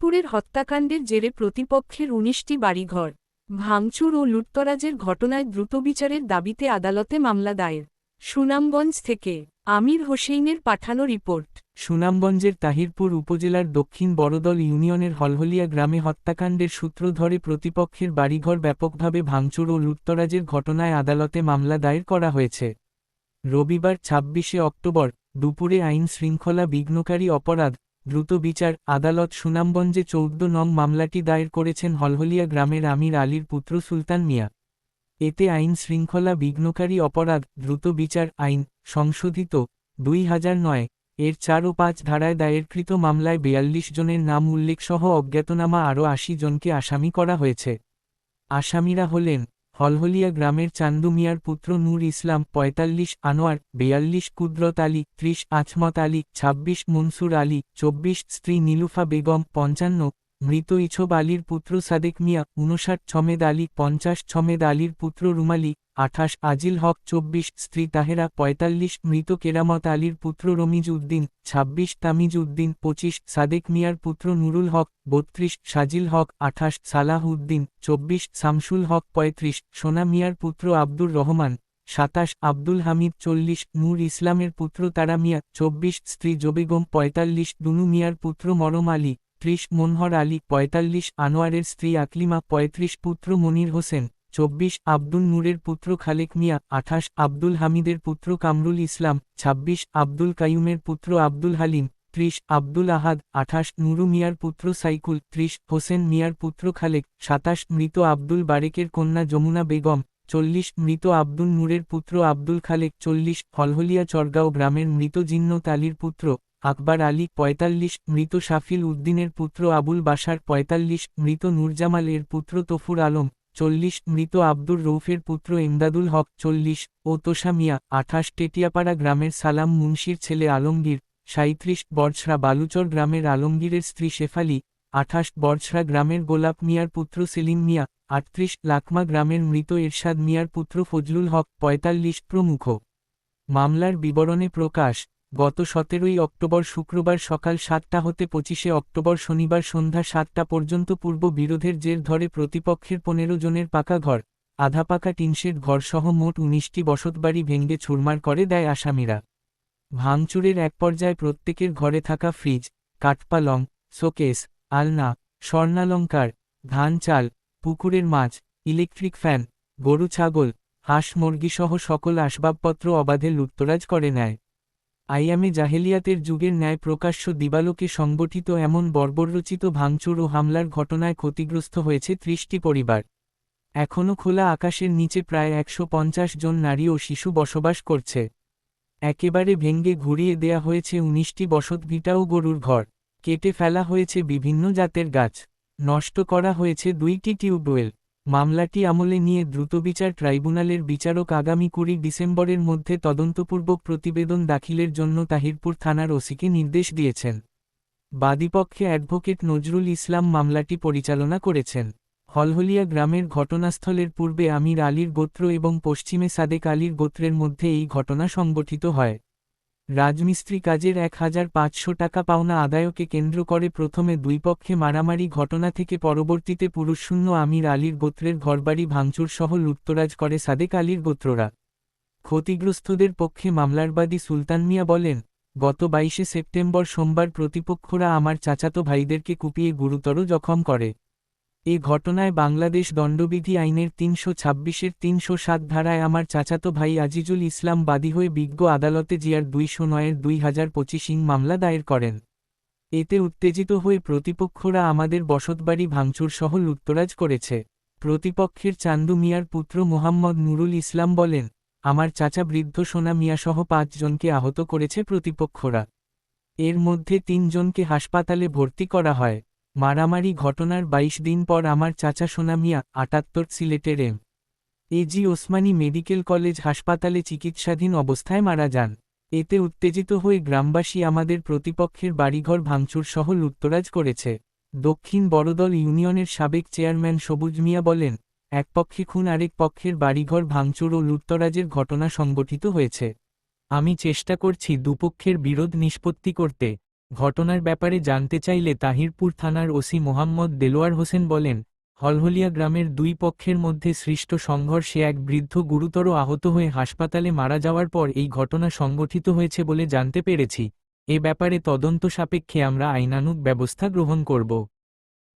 তাহিরপুরের হত্যাকাণ্ডের জেরে প্রতিপক্ষের উনিশটি বাড়িঘর, ভাঙচুর ও লুটতরাজের ঘটনায় দ্রুত বিচারের দাবিতে আদালতে মামলা দায়ের। সুনামগঞ্জ থেকে আমির হোসেইনের পাঠানো রিপোর্ট। সুনামগঞ্জের তাহিরপুর উপজেলার দক্ষিণ বড়দল ইউনিয়নের হলহলিয়া গ্রামে হত্যাকাণ্ডের সূত্র ধরে প্রতিপক্ষের বাড়িঘর ব্যাপকভাবে ভাঙচুর ও লুটতরাজের ঘটনায় আদালতে মামলা দায়ের করা হয়েছে। রবিবার ছাব্বিশে অক্টোবর, দুপুরে আইন শৃঙ্খলা বিঘ্নকারী অপরাধ দ্রুত বিচার, আদালত সুনামগঞ্জে চৌদ্দ নং মামলাটি দায়ের করেছেন হলহলিয়া গ্রামের আমির আলীর পুত্র সুলতান মিয়া। এতে আইন শৃঙ্খলা বিঘ্নকারী অপরাধ, দ্রুত বিচার, আইন সংশোধিত, দুই হাজার নয়, এর চার ও পাঁচ ধারায় দায়েরকৃত মামলায় বেয়াল্লিশ জনের নাম উল্লেখসহ অজ্ঞাতনামা আরও আশি জনকে আসামি করা হয়েছে। আসামিরা হলেন হলহলিয়া গ্রামের চান্দু মিয়ার পুত্র নূর ইসলাম পঁয়তাল্লিশ আনোয়ার, বেয়াল্লিশ কুদরত আলী, ত্রিশ আছমত আলী, ছাব্বিশ মনসুর আলী, চব্বিশ স্ত্রী নীলুফা বেগম, পঞ্চান্ন মৃত ইছব আলীর পুত্র সাদেক মিয়া, উনষাট ছমেদ আলী, পঞ্চাশ ছমেদ আলীর পুত্র রুমালি, আঠাশ আজিল হক, চব্বিশ স্ত্রী তাহেরা, পঁয়তাল্লিশ মৃত কেরামত আলীর পুত্র রমিজ উদ্দিন ছাব্বিশ তামিজ উদ্দিন পঁচিশ সাদেক মিয়ার পুত্র নুরুল হক, বত্রিশ সাজিল হক, আঠাশ সালাহ উদ্দিন চব্বিশ শামসুল হক, পঁয়ত্রিশ সোনা মিয়ার পুত্র আব্দুর রহমান, সাতাশ আব্দুল হামিদ, চল্লিশ নূর ইসলামের পুত্র তারা মিয়া, চব্বিশ স্ত্রী জবেগম, পঁয়তাল্লিশ দুনু মিয়ার পুত্র মরম আলী ত্রিশ মনহর আলী, পঁয়তাল্লিশ আনোয়ারের স্ত্রী আকলিমা, পঁয়ত্রিশ পুত্র মনির হোসেন, চব্বিশ আব্দুল নূরের পুত্র খালেক মিয়া, আঠাশ আব্দুল হামিদের পুত্র কামরুল ইসলাম ২৬ আব্দুল কাইয়ুমের পুত্র আব্দুল হালিম, ত্রিশ আব্দুল আহাদ, আঠাশ নুরু মিয়ার পুত্র সাইকুল, ত্রিশ হোসেন মিয়ার পুত্র খালেক, সাতাশ মৃত আব্দুল বারেকের কন্যা যমুনা বেগম, চল্লিশ মৃত আব্দুল নূরের পুত্র আব্দুল খালেক, চল্লিশ হলহলিয়া চরগাঁও গ্রামের মৃত জিন্নত আলীর পুত্র আকবর আলী পঁয়তাল্লিশ, মৃত শাফিল উদ্দিনের পুত্র আবুল বাসার পঁয়তাল্লিশ, মৃত নূরজামাল এর পুত্র তফুর আলম চল্লিশ, মৃত আব্দুর রৌফের পুত্র ইমদাদুল হক চল্লিশ ও তোষা মিয়া আঠাশ, টেটিয়াপাড়া গ্রামের সালাম মুন্সির ছেলে আলমগীর সাঁত্রিশ বর্ষরা বালুচর গ্রামের আলমগীরের স্ত্রী শেফালি আঠাশ বর্ষরা গ্রামের গোলাপ মিয়ার পুত্র সেলিম মিয়া আটত্রিশ, লাকমা গ্রামের মৃত এরশাদ মিয়ার পুত্র ফজলুল হক পঁয়তাল্লিশ প্রমুখ। মামলার বিবরণে প্রকাশ গত সতেরোই অক্টোবর শুক্রবার সকাল সাতটা হতে পঁচিশে অক্টোবর শনিবার সন্ধ্যা সাতটা পর্যন্ত পূর্ব বিরোধের জের ধরে প্রতিপক্ষের পনেরো জনের পাকা ঘর, আধা পাকা টিনশেড ঘরসহ মোট উনিশটি বসতবাড়ি ভেঙ্গে ছুরমার করে দেয় আসামিরা। ভাঙচুরের এক পর্যায়ে প্রত্যেকের ঘরে থাকা ফ্রিজ, কাঠপালং, শোকেস, আলনা, স্বর্ণালঙ্কার, ধান চাল, পুকুরের মাছ, ইলেকট্রিক ফ্যান, গরু ছাগল, হাঁস মুরগিসহ সকল আসবাবপত্র অবাধে লুটতরাজ করে নেয়। আইয়ামে জাহেলিয়াতের যুগের ন্যায় প্রকাশ্য দিবালোকে সংগঠিত এমন বর্বররচিত ভাঙচুর ও হামলার ঘটনায় ক্ষতিগ্রস্ত হয়েছে ত্রিশটি পরিবার। এখনও খোলা আকাশের নিচে প্রায় একশো পঞ্চাশ জন নারী ও শিশু বসবাস করছে। একেবারে ভেঙ্গে ঘুরিয়ে দেয়া হয়েছে উনিশটি বসতভিটা ও গরুর ঘর। কেটে ফেলা হয়েছে বিভিন্ন জাতের গাছ। নষ্ট করা হয়েছে দুইটি টিউবওয়েল। মামলাটি আমলে নিয়ে দ্রুতবিচার ট্রাইব্যুনালের বিচারক আগামী কুড়ি ডিসেম্বরের মধ্যে তদন্তপূর্বক প্রতিবেদন দাখিলের জন্য তাহিরপুর থানার ওসিকে নির্দেশ দিয়েছেন। বাদীপক্ষে অ্যাডভোকেট নজরুল ইসলাম মামলাটি পরিচালনা করেছেন। হলহলিয়া গ্রামের ঘটনাস্থলের পূর্বে আমির আলীর গোত্র এবং পশ্চিমে সাদেক আলীর গোত্রের মধ্যে এই ঘটনা সংগঠিত হয়। রাজমিস্ত্রি কাজের এক হাজার পাঁচশো টাকা পাওনা আদায়কে কেন্দ্র করে প্রথমে দুই পক্ষে মারামারি ঘটনা থেকে পরবর্তীতে পুরুষশূন্য আমির আলীর গোত্রের ঘরবাড়ি ভাঙচুর সহ লুটতরাজ করে সাদেক আলীর গোত্ররা। ক্ষতিগ্রস্তদের পক্ষে মামলারবাদী সুলতান মিয়া বলেন, গত বাইশে সেপ্টেম্বর সোমবার প্রতিপক্ষরা আমার চাচাতো ভাইদেরকে কুপিয়ে গুরুতর জখম করে। এ ঘটনায় বাংলাদেশ দণ্ডবিধি আইনের তিনশো ছাব্বিশের তিনশো সাত ধারায় আমার চাচাতো ভাই আজিজুল ইসলাম বাদী হয়ে বিজ্ঞ আদালতে জিয়ার দুইশো নয়ের দুই হাজার পঁচিশ ইং মামলা দায়ের করেন। এতে উত্তেজিত হয়ে প্রতিপক্ষরা আমাদের বসতবাড়ি ভাঙচুরসহ লুটতরাজ করেছে। প্রতিপক্ষের চান্দু মিয়ার পুত্র মোহাম্মদ নুরুল ইসলাম বলেন, আমার চাচা বৃদ্ধ সোনা মিয়াসহ পাঁচজনকে আহত করেছে প্রতিপক্ষরা। এর মধ্যে তিনজনকে হাসপাতালে ভর্তি করা হয়। মারামারি ঘটনার ২২ দিন পর আমার চাচা সোনামিয়া, আটাত্তর সিলেটের M. AG Osmani medical college হাসপাতালে চিকিৎসাধীন অবস্থায় মারা যান। এতে উত্তেজিত হয়ে গ্রামবাসী আমাদের প্রতিপক্ষের বাড়িঘর ভাঙচুর সহ লুটতরাজ করেছে। দক্ষিণ বড়দল ইউনিয়নের সাবেক চেয়ারম্যান সবুজ মিয়া বলেন এক পক্ষে খুন আরেক পক্ষের বাড়িঘর ভাঙচুর ও লুটতরাজের ঘটনা সংগঠিত হয়েছে। আমি চেষ্টা করছি দুপক্ষের বিরোধ নিষ্পত্তি করতে ঘটনার ব্যাপারে জানতে চাইলে তাহিরপুর থানার ওসি মোহাম্মদ দেলোয়ার হোসেন বলেন, হলহলিয়া গ্রামের দুই পক্ষের মধ্যে সৃষ্ট সংঘর্ষে এক বৃদ্ধ গুরুতর আহত হয়ে হাসপাতালে মারা যাওয়ার পর এই ঘটনা সংগঠিত হয়েছে বলে জানতে পেরেছি। এ ব্যাপারে তদন্ত সাপেক্ষে আমরা আইনানুগ ব্যবস্থা গ্রহণ করব।